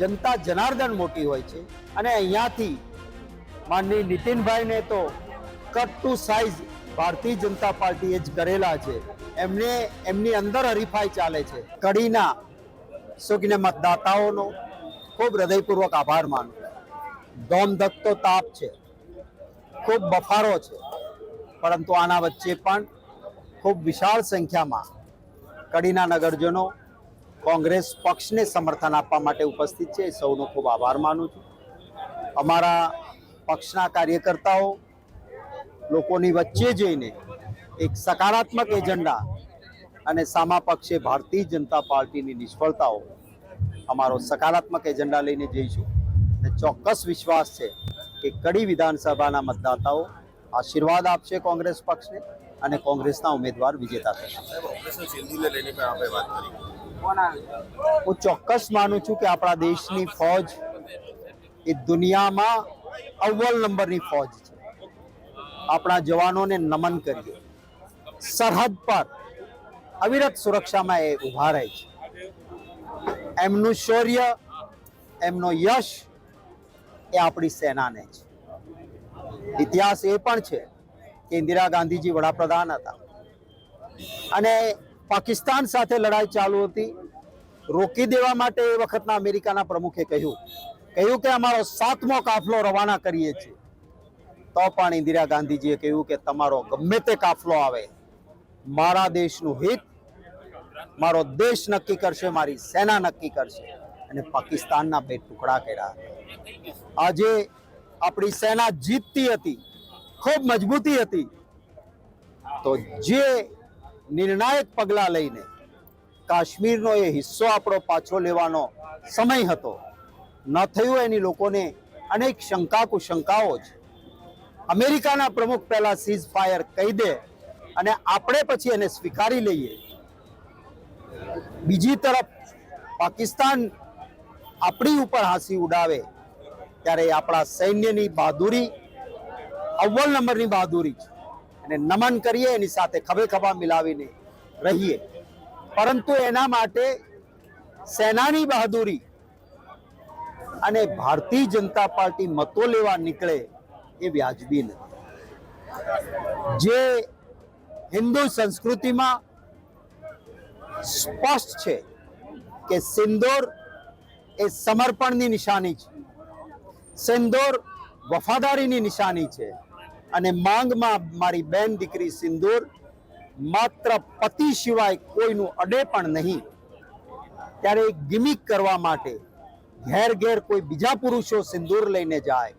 જનતા જનાર્દન મોટી હોય છે. અને અહીંયાથી માનની નીતિનભાઈને તો cut to size Bharatiya Janata પાર્ટીએ જ કરેલા છે. એમને, એમની અંદર હરીફાઈ ચાલે છે. કડીના સુગ્ન મતદાતાઓનો ખૂબ હૃદયપૂર્વક આભાર માનું દોમ ધકતો તાપ છે. ખૂબ બફારો છે. પરંતુ આના વચ્ચે પણ ખૂબ વિશાળ સંખ્યામાં કડીના નગરજનો કોંગ્રેસ પક્ષને સમર્થન આપવા માટે ઉપસ્થિત છે. સૌનો ખૂબ આભાર માનું છું. અમારા પક્ષના કાર્યકર્તાઓ લોકોની વચ્ચે જઈને એક સકારાત્મક એજન્ડા અને સામા પક્ષે ભારતીય જનતા પાર્ટીની નિષ્ફળતાઓ અમારો સકારાત્મક એજન્ડા લઈને જઈશું. અને ચોક્કસ વિશ્વાસ છે કે કડી વિધાનસભાના મતદાતાઓ આશીર્વાદ આપશે કોંગ્રેસ પક્ષને અને કોંગ્રેસના ઉમેદવાર વિજેતા થશે. હું ચોક્કસ માનું છું કે આપણા દેશની ફોજ એ દુનિયામાં અવ્વલ નંબરની ફોજ છે. આપણા જવાનોને નમન કરીએ. સરહદ પર અવિરત સુરક્ષામાં એ ઊભા રહે છે. એમનું શૌર્ય, એમનો યશ એ આપણી સેનાને છે. ઇતિહાસ એ પણ છે કે ઇન્દિરા ગાંધીજી વડાપ્રધાન હતા. અને પાકિસ્તાન સાથે લડાઈ ચાલુ હતી. રોકી દેવા માટે એ વખતના અમેરિકાના પ્રમુખે કહ્યું કહ્યું કે અમારો સાતમો કાફલો રવાના કરીએ છીએ. તો પણ ઇન્દિરા ગાંધીજીએ કહ્યું કે તમારો ગમે તે કાફલો આવે, મારા દેશનું હિત, મારો દેશ નક્કી કરશે, મારી સેના નક્કી કરશે. અને પાકિસ્તાનના બે ટુકડા કર્યા. આજે આપણી સેના જીતતી હતી, ખૂબ મજબૂતી હતી. તો જે નિર્ણાયક પગલાં લઈને કાશ્મીરનો એ હિસ્સો આપણો પાછો લેવાનો સમય હતો. ન થયું એની લોકોને અનેક શંકા કુશંકાઓ છે અમેરિકાના પ્રમુખ પહેલા સીઝ ફાયર કહી દે અને આપણે પછી એને સ્વીકારી લઈએ. બીજી તરફ પાકિસ્તાન આપણી ઉપર હાંસી ઉડાવે ત્યારે આપણા સૈન્યની બહાદુરી, અવ્વલ નંબરની બહાદુરી છે અને નમન કરીએ, એની સાથે ખભે ખભા મિલાવીને રહીએ. પરંતુ એના માટે સેનાની બહાદુરી અને ભારતીય જનતા પાર્ટી મતો લેવા નીકળે એ વ્યાજબી નથી. જે હિન્દુ સંસ્કૃતિમાં સ્પષ્ટ છે કે સિંદોર એ સમર્પણની નિશાની છે. સિંદોર વફાદારીની નિશાની છે. અને માંગમાં મારી બેન દીકરી સિંદૂર માત્ર પતિ સિવાય કોઈનું અડે પણ નહીં. ત્યારે ગિમિક કરવા માટે ઘેર ઘેર કોઈ બીજા પુરુષો સિંદૂર લઈને જાય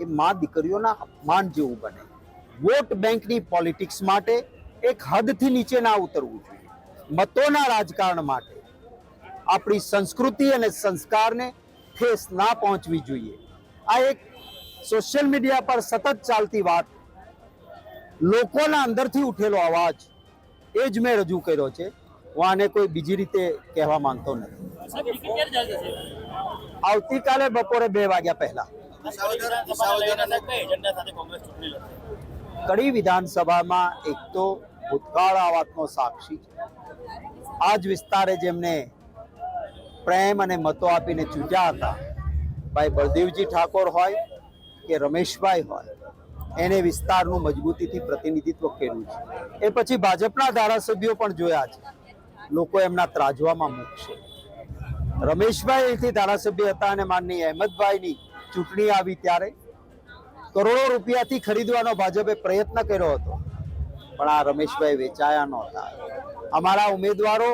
એ મા દીકરીઓના અપમાન જેવું બને. વોટ બેંકની પોલિટિક્સ માટે એક હદથી નીચે ના ઉતરવું જોઈએ. મતોના રાજકારણ માટે આપણી સંસ્કૃતિ અને સંસ્કારને ઠેસ ના પહોંચવી જોઈએ. આ એક સોશિયલ મીડિયા પર સતત ચાલતી વાત. લોકોના અંદરથી ઉઠેલો અવાજ. એ જ મેં રજૂ કર્યો છે. હું આને કોઈ બીજી રીતે કહેવા માંગતો નથી. આવતીકાલે બપોરે બે વાગ્યા પહેલા. કડી વિધાનસભામાં એક તો ભૂતકાળ આ વાતનો સાક્ષી છે. આ જ વિસ્તારે જેમને પ્રેમ અને મતો આપીને ચૂંટ્યા હતા ભાઈ બળદેવજી ઠાકોર હોય કે રમેશભાઈ હોય, એને વિસ્તારનું મજબૂતીથી પ્રતિનિધિત્વ કર્યું છે. એ પછી ભાજપના ધારાસભ્યો પણ જોયા છે. લોકો એમના ત્રાજવામાં મૂકશે. રમેશભાઈ અહીંથી ધારાસભ્ય હતા અને માનની અહેમદભાઈની ચૂંટણી આવી ત્યારે કરોડો રૂપિયાથી ખરીદવાનો ભાજપે પ્રયત્ન કર્યો હતો. પણ આ રમેશભાઈ વેચાયા નહોતા અમારા ઉમેદવારો,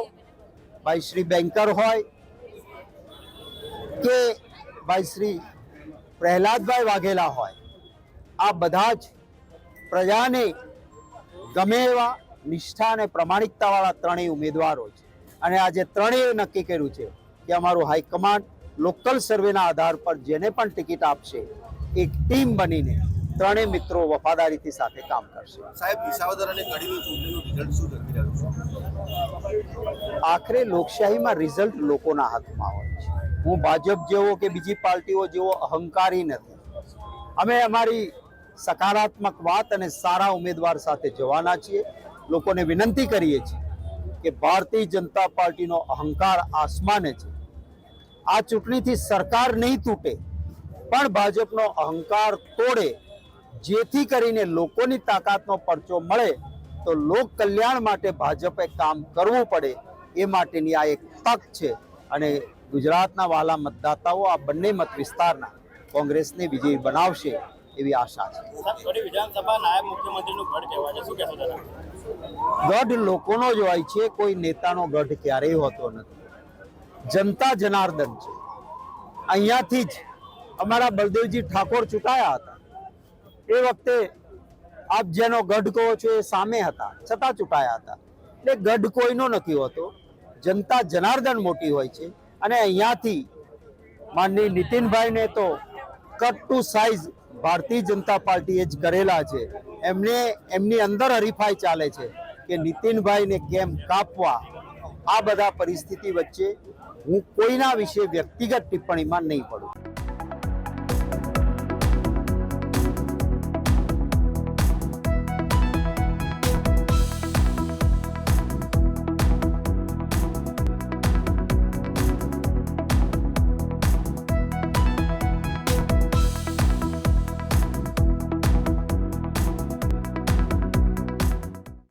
ભાઈ શ્રી બેન્કર હોય કે ભાઈ શ્રી પ્રહલાદભાઈ વાઘેલા હોય. આ બધા જ પ્રજાને ગમે એવા નિષ્ઠા અને પ્રમાણિકતાવાળા ત્રણેય ઉમેદવારો છે. અને આજે ત્રણેય નક્કી કર્યું છે કે અમારું હાઈકમાન્ડ લોકલ સર્વેના આધાર પર જેને પણ ટિકિટ આપશે એક ટીમ બનીને ત્રણેય મિત્રો વફાદારીથી સાથે કામ કરશે. સાહેબ વિસાવદર અને કડીનું ચૂંટણીનું રિઝલ્ટ શું આખરે લોકશાહીમાં રિઝલ્ટ લોકોના હાથમાં હોય. હું ભાજપ જેવો કે બીજી પાર્ટીઓ જેવો અહંકારી નથી. અમે અમારી સકારાત્મક વાત અને સારા ઉમેદવાર સાથે જવાના છીએ. લોકોને વિનંતી કરીએ છીએ કે ભારતીય જનતા પાર્ટીનો અહંકાર આસમાને છે. આ ચૂંટણીથી સરકાર નહીં તૂટે, પણ ભાજપનો અહંકાર તોડે. જેથી કરીને લોકોની તાકાતનો પરચો મળે, તો લોક કલ્યાણ માટે ભાજપે કામ કરવું પડે, એ માટેની આ એક તક છે. અને ગુજરાતના વાલા મતદાતાઓ આ બંને મત વિસ્તારના કોંગ્રેસને વિજયી બનાવશે એવી આશા છે. વિધાનસભા નાયબ મુખ્યમંત્રીનું ગઢ કહેવાય શું કહેશો ગઢ લોકોનો જ હોય છે કોઈ નેતાનો ગઢ ક્યારેય હોતો નથી. જનતા જનાર્દન છે. અહીંયાથી જ અમારા બલદેવજી ઠાકોર ચૂંટાયા હતા. એ વખતે આપ જેનો ગઢ કહો છો એ સામે હતા છતાં ચૂંટાયા હતા. એટલે ગઢ કોઈનો નથી હોતો. જનતા જનાર્દન મોટી હોય છે. અને અહીંયાથી માનની નીતિનભાઈને તો cut to size Bharatiya Janata પાર્ટીએ જ કરેલા છે. એમને, એમની અંદર હરીફાઈ ચાલે છે કે નીતિનભાઈને કેમ કાપવા આ બધા પરિસ્થિતિ વચ્ચે હું કોઈના વિશે વ્યક્તિગત ટિપ્પણીમાં નહીં પડું.